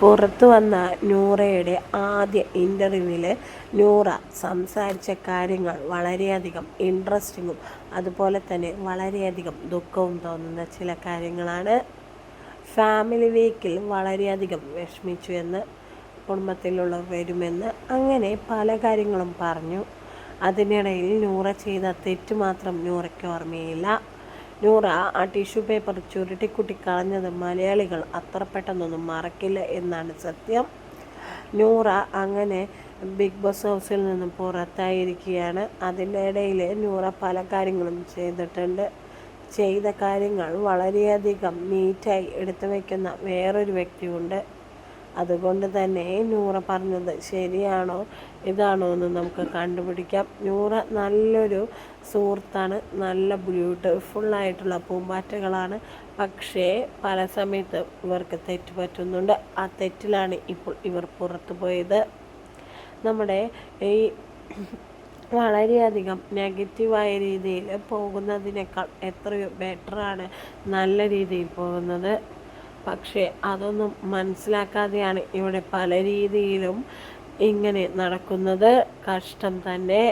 പുറത്തു വന്ന നൂറയുടെ ആദ്യ ഇന്റർവ്യൂവിൽ നൂറ സംസാരിച്ച കാര്യങ്ങൾ വളരെയധികം ഇൻട്രസ്റ്റിങ്ങും അതുപോലെ തന്നെ വളരെയധികം ദുഃഖവും തോന്നുന്ന ചില കാര്യങ്ങളാണ്. ഫാമിലി വീക്കിൽ വളരെയധികം വിഷമിച്ചു എന്ന് കുടുംബത്തിലുള്ളവർ വരുമെന്ന് അങ്ങനെ പല കാര്യങ്ങളും പറഞ്ഞു. അതിനിടയിൽ നൂറ ചെയ്ത തെറ്റ് മാത്രം നൂറയ്ക്ക് ഓർമ്മയില്ല. നൂറ ആ ടിഷ്യൂ പേപ്പർ ചുരുട്ടിക്കുട്ടി കളഞ്ഞത് മലയാളികൾ അത്ര പെട്ടെന്നൊന്നും മറക്കില്ല എന്നാണ് സത്യം. നൂറ അങ്ങനെ ബിഗ് ബോസ് ഹൗസിൽ നിന്നും പുറത്തായിരിക്കുകയാണ്. അതിന്റെ ഇടയിൽ നൂറ പല കാര്യങ്ങളും ചെയ്തിട്ടുണ്ട്. ചെയ്ത കാര്യങ്ങൾ വളരെയധികം നീറ്റായി എടുത്തു വയ്ക്കുന്ന വേറൊരു വ്യക്തിയുണ്ട്. അതുകൊണ്ട് തന്നെ നൂറ പറഞ്ഞത് ശരിയാണോ ഇതാണോ എന്ന് നമുക്ക് കണ്ടുപിടിക്കാം. നൂറ നല്ലൊരു സുഹൃത്താണ് നല്ല ബ്യൂട്ടിഫുള്ളായിട്ടുള്ള പൂമ്പാറ്റകളാണ്. പക്ഷേ പല സമയത്ത് ഇവർക്ക് തെറ്റ് പറ്റുന്നുണ്ട്. ആ തെറ്റിലാണ് ഇപ്പോൾ ഇവർ പുറത്തു പോയത്. നമ്മുടെ ഈ വളരെയധികം നെഗറ്റീവായ രീതിയിൽ പോകുന്നതിനേക്കാൾ എത്രയോ ബെറ്ററാണ് നല്ല രീതിയിൽ പോകുന്നത്. പക്ഷേ അതൊന്നും മനസ്സിലാക്കാതെയാണ് ഇവിടെ പല രീതിയിലും ഇങ്ങനെ നടക്കുന്നത്. കഷ്ടം തന്നെ.